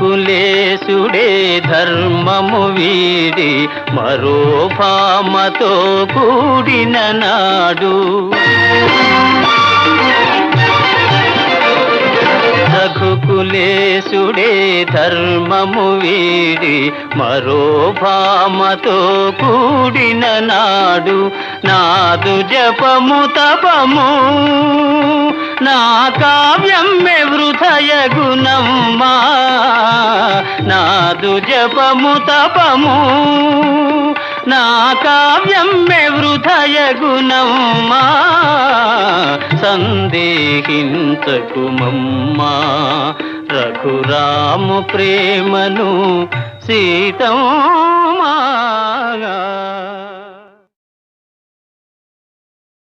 కులేశుడే ధర్మము వీడి మరో భామతో కూడిన నాడు. కులేశుడే ధర్మము వీడి మరో భామతో కూడిన నాడు. నాదు జపము తపము నా కావ్యం మే వృధయ గుణము నాదు జపము తపము నా కావ్యం వృధయ గుణమ్మా సందేహించకుమమ్మా రఘురాము ప్రేమను సీతమ్మా